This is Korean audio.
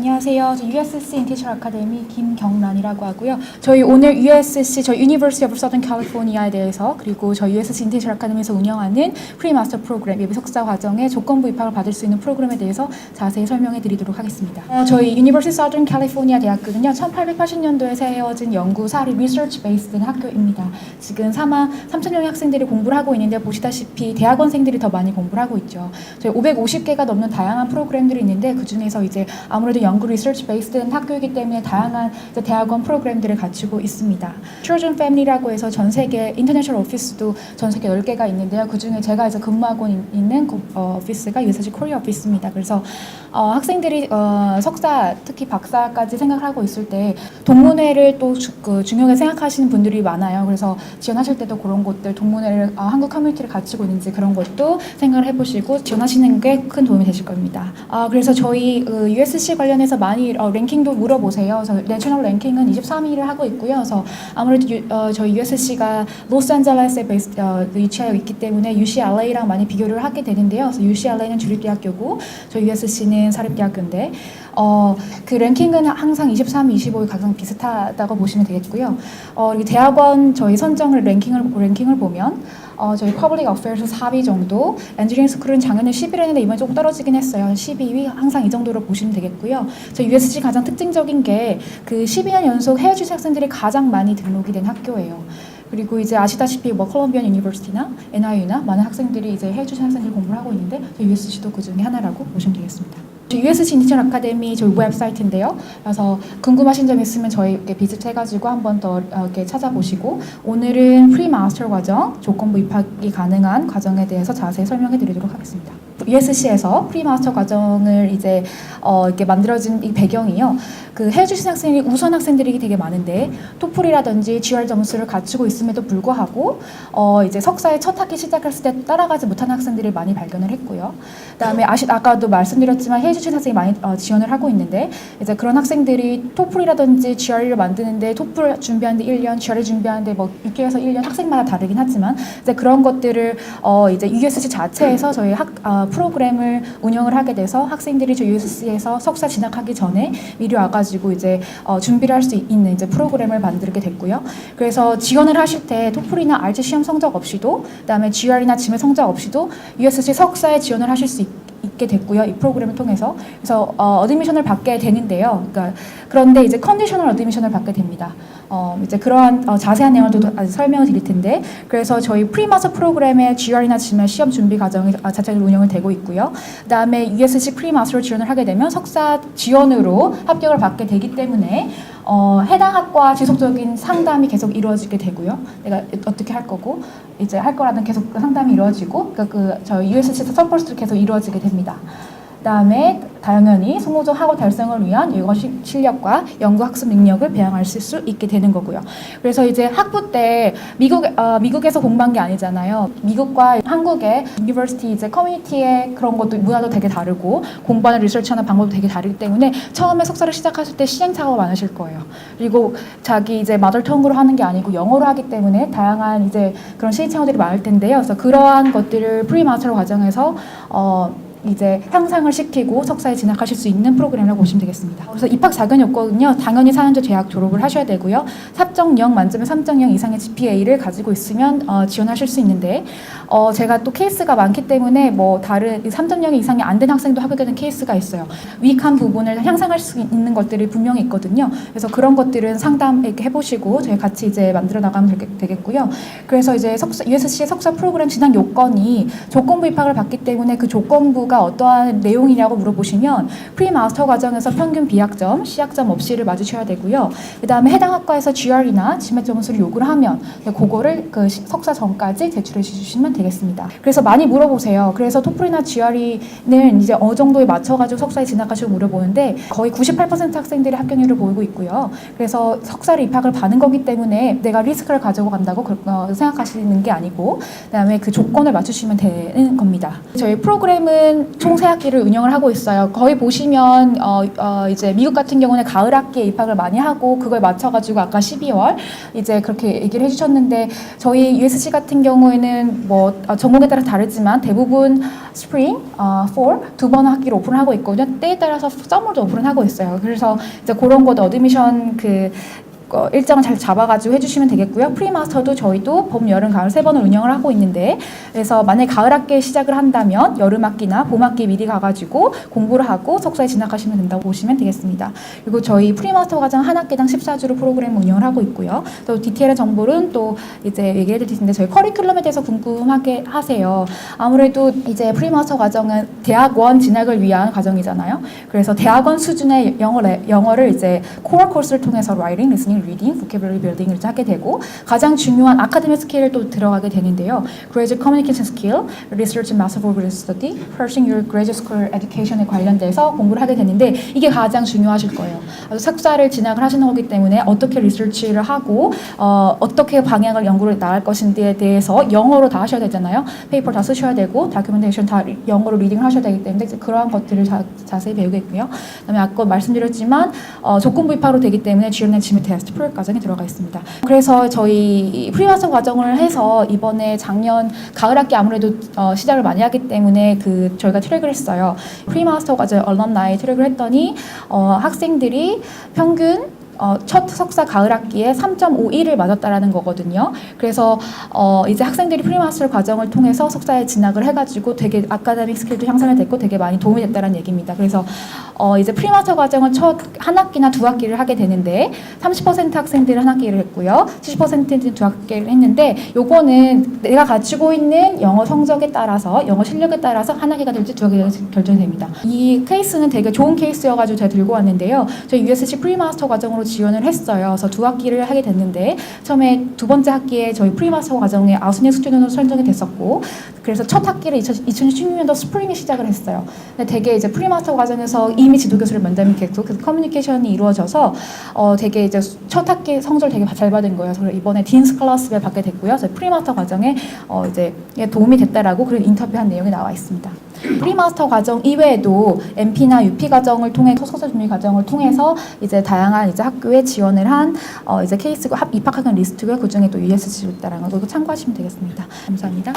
안녕하세요. 저 USC 인티처 아카데미 김경란이라고 하고요. 저희 오늘 USC, 저희 University of Southern California에 대해서 그리고 저희 USC 인티처 아카데미에서 운영하는 프리 마스터 프로그램, 예비 석사 과정에 조건부 입학을 받을 수 있는 프로그램에 대해서 자세히 설명해 드리도록 하겠습니다. 어, 저희 University of Southern California 대학교는요, 1880년도에 세워진 연구 사례 리서치 베이스된 학교입니다. 지금 4만 3천 명의 학생들이 공부를 하고 있는데 보시다시피 대학원생들이 더 많이 공부를 하고 있죠. 저희 550개가 넘는 다양한 프로그램들이 있는데 그 중에서 이제 아무래도 연구 리서치 베이스된 학교이기 때문에 다양한 대학원 프로그램들을 갖추고 있습니다. Children Family라고 해서 전 세계 인터내셔널 오피스도 전 세계 10개가 있는데요. 그 중에 제가 이제 근무하고 있- 있는 그, 어, 오피스가 USC 코리아 오피스입니다. 그래서 어, 학생들이 어, 석사 특히 박사까지 생각을 하고 있을 때 동문회를 또 주, 그 중요하게 생각하시는 분들이 많아요. 그래서 지원하실 때도 그런 것들 동문회를 아, 한국 커뮤니티를 갖추고 있는지 그런 것도 생각을 해보시고 지원하시는 게 큰 도움이 되실 겁니다. 아, 그래서 저희 그 USC 관련 해서 많이 어, 랭킹도 물어보세요. 그래서 내셔널 랭킹은 23위를 하고 있고요. 그래서 아무래도 유, 어, 저희 USC가 로스앤젤레스에 베이스, 어, 위치하여 있기 때문에 UCLA랑 많이 비교를 하게 되는데요. 그래서 UCLA는 주립대학교고 저희 USC는 사립대학교인데 어, 그 랭킹은 항상 23, 25이 가장 비슷하다고 보시면 되겠고요. 어, 대학원 저희 선정을 랭킹을 랭킹을 보면 어, 저희 퍼블릭 어페어스 4위 정도, 엔지니어링 스쿨은 작년에 11위 했는데 이번에 조금 떨어지긴 했어요. 한 12위 항상 이 정도로 보시면 되겠고요. 저희 USC 가장 특징적인 게 그 12년 연속 해외 주식 학생들이 가장 많이 등록이 된 학교예요. 그리고 이제 아시다시피 뭐 컬럼비안 유니버시티나 NIU나 많은 학생들이 이제 해외 주식 학생들이 공부를 하고 있는데 저희 USC도 그 중에 하나라고 보시면 되겠습니다. USC 인디션 아카데미 저희 웹사이트인데요. 그래서 궁금하신 점 있으면 저희 비슷해가지고 한 번 더 이렇게 찾아보시고 오늘은 프리 마스터 과정 조건부 입학이 가능한 과정에 대해서 자세히 설명해 드리도록 하겠습니다. USC에서 프리 마스터 과정을 이제 어, 이렇게 만들어진 이 배경이요. 그 해외 주신 학생이 우선 학생들이 되게 많은데 토플이라든지 GR 점수를 갖추고 있음에도 불구하고 어, 이제 석사의 첫 학기 시작했을 때 따라가지 못한 학생들을 많이 발견을 했고요. 그다음에 아시 아까도 말씀드렸지만 해외 주신 학생이 많이 어, 지원을 하고 있는데 이제 그런 학생들이 토플이라든지 GRE를 만드는데 토플 준비하는데 1년, GRE 준비하는데 뭐 6개월에서 1년 학생마다 다르긴 하지만 이제 그런 것들을 어, 이제 USC 자체에서 저희 학 어, 프로그램을 운영을 하게 돼서 학생들이 저희 USC에서 석사 진학하기 전에 미리 와가지고 이제 어, 준비를 할 수 있는 이제 프로그램을 만들게 됐고요. 그래서 지원을 하실 때 토플이나 알지 시험 성적 없이도 그다음에 GRE나 지메 성적 없이도 USC 석사에 지원을 하실 수 있, 있게 됐고요. 이 프로그램을 통해서 그래서 어, 어드미션을 받게 되는데요. 그러니까 그런데 이제 컨디셔널 어드미션을 받게 됩니다. 어, 이제 그러한 어, 자세한 내용을 설명을 드릴 텐데 그래서 저희 프리마스 프로그램의 GR이나 지메 시험 준비 과정이 아, 자체적으로 운영을 되고 있고요. 그다음에 USC 프리마스로 지원을 하게 되면 석사 지원으로 합격을 받게 되기 때문에 어, 해당 학과 지속적인 상담이 계속 이루어지게 되고요. 내가 어떻게 할 거고 이제 할 거라는 계속 상담이 이루어지고 그러니까 그 저희 USC에서 서포트도 계속 이루어지게 됩니다. 그다음에 당연히 성공적 학업 달성을 위한 시- 실력과 연구 학습 능력을 배양할 수 있게 되는 거고요. 그래서 이제 학부 때 미국 어, 미국에서 공부한 게 아니잖아요. 미국과 한국의 유니버시티 이제 커뮤니티의 그런 것도 문화도 되게 다르고 공부하는 리서치하는 방법도 되게 다르기 때문에 처음에 석사를 시작하실 때 시행착오가 많으실 거예요. 그리고 자기 이제 마더텅으로 하는 게 아니고 영어로 하기 때문에 다양한 이제 그런 시행착오들이 많을 텐데요. 그래서 그러한 것들을 프리마스터 과정에서 어 이제 향상을 시키고 석사에 진학하실 수 있는 프로그램이라고 보시면 되겠습니다. 그래서 입학 자격 요건은요, 당연히 4년제 대학 졸업을 하셔야 되고요, 4.0 만점에 3.0 이상의 GPA를 가지고 있으면 어, 지원하실 수 있는데, 어, 제가 또 케이스가 많기 때문에 뭐 다른 3.0 이상이 안 된 학생도 하게 되는 케이스가 있어요. 위익한 부분을 향상할 수 있는 것들이 분명히 있거든요. 그래서 그런 것들은 상담 해보시고 저희 같이 이제 만들어 나가면 되겠, 되겠고요. 그래서 이제 석사, USC의 석사 프로그램 진학 요건이 조건부 입학을 받기 때문에 그 조건부 가 어떠한 내용이냐고 물어보시면 프리마스터 과정에서 평균 비학점, C학점 없이를 맞으셔야 되고요. 그 다음에 해당 학과에서 GR이나 지맥 점수를 요구를 하면 그거를 그 시- 석사 전까지 제출해 주시면 되겠습니다. 그래서 많이 물어보세요. 그래서 토플이나 GRE는 이제 어느 정도에 맞춰가지고 석사에 진학하시고 물어보는데 거의 98% 학생들이 합격률을 보이고 있고요. 그래서 석사를 입학을 받은 거기 때문에 내가 리스크를 가지고 간다고 그- 어, 생각하시는 게 아니고 그다음에 그 조건을 맞추시면 되는 겁니다. 저희 프로그램은 총 세 학기를 운영을 하고 있어요. 거의 보시면 어, 어, 이제 미국 같은 경우는 가을 학기에 입학을 많이 하고 그걸 맞춰가지고 아까 12월 이제 그렇게 얘기를 해주셨는데 저희 USC 같은 경우에는 뭐 어, 전공에 따라 다르지만 대부분 스프링, 어, fall 두번 학기를 오픈을 하고 있거든요. 때에 따라서 서머도 오픈을 하고 있어요. 그래서 이제 그런 것도 어드미션 그 어, 일정을 잘 잡아가지고 해주시면 되겠고요. 프리마스터도 저희도 봄, 여름, 가을 세 번을 운영을 하고 있는데 그래서 만약 가을 학기에 시작을 한다면 여름 학기나 봄 학기 미리 가가지고 공부를 하고 석사에 진학하시면 된다고 보시면 되겠습니다. 그리고 저희 프리마스터 과정 한 학기당 14주로 프로그램 운영을 하고 있고요. 또 디테일한 정보는 또 이제 얘기해 드릴 텐데 저희 커리큘럼에 대해서 궁금하게 하세요. 아무래도 이제 프리마스터 과정은 대학원 진학을 위한 과정이잖아요. 그래서 대학원 수준의 영어 영어를 이제 코어 코스를 통해서 라이팅, 리스닝, 리딩, 보케블러리 빌딩을 하게 되고 가장 중요한 아카데믹 스킬을 또 들어가게 되는데요. Graduate Communication Skill, Research and Master Research Study, Pursuing Your Graduate School Education에 관련돼서 공부를 하게 되는데 이게 가장 중요하실 거예요. 석사를 진학을 하시는 거기 때문에 어떻게 리서치를 하고 어, 어떻게 방향을 연구를 나갈 것인지에 대해서 영어로 다 하셔야 되잖아요. 페이퍼 다 쓰셔야 되고 다큐멘테이션 다 리- 영어로 리딩을 하셔야 되기 때문에 그러한 것들을 자, 자세히 배우겠고요. 그다음에 아까 말씀드렸지만 어, 조건부 입학으로 되기 때문에 GMN 지미 테스트 프로 과정에 들어가 있습니다. 그래서 저희 프리마스터 과정을 해서 이번에 작년 가을 학기 아무래도 어, 시작을 많이 하기 때문에 그 저희가 트랙을 했어요. 프리마스터 과정 얼럼나이 트랙을 했더니 어, 학생들이 평균 어, 첫 석사 가을 학기에 3.51을 맞았다라는 거거든요. 그래서 어, 이제 학생들이 프리마스터 과정을 통해서 석사에 진학을 해가지고 되게 아카데믹 스킬도 향상이 됐고 되게 많이 도움이 됐다는 얘기입니다. 그래서 어, 이제 프리마스터 과정은 첫한 학기나 두 학기를 하게 되는데 30% 학생들은 한 학기를 했고요. 70%는 두 학기를 했는데 요거는 내가 가지고 있는 영어 성적에 따라서 영어 실력에 따라서 한 학기가 될지 두 학기가 될지 결정됩니다. 이 케이스는 되게 좋은 케이스여가지고 제가 들고 왔는데요. 저희 USC 프리마스터 과정으로 지원을 했어요. 그래서 두 학기를 하게 됐는데 처음에 두 번째 학기에 저희 프리마스터 과정에 아웃스닝 스튜던으로 선정이 됐었고 그래서 첫 학기를 2016년도 스프링에 시작을 했어요. 근데 되게 이제 프리마스터 과정에서 이미 지도 교수를 면담이 계속 그래서 커뮤니케이션이 이루어져서 어 되게 이제 첫 학기 성적을 되게 잘 받은 거예요. 그래서 이번에 딘스 클래스를 받게 됐고요. 저희 프리마스터 과정에 어 이제 도움이 됐다라고 그런 인터뷰한 내용이 나와 있습니다. 프리마스터 과정 이외에도 MP나 UP 과정을 통해 소속사 준비 과정을 통해서 이제 다양한 이제 학교에 지원을 한 어, 이제 케이스고 합 입학학연 리스트고요. 그 중에 또 USC로 있다라는 거 이거 참고하시면 되겠습니다. 감사합니다.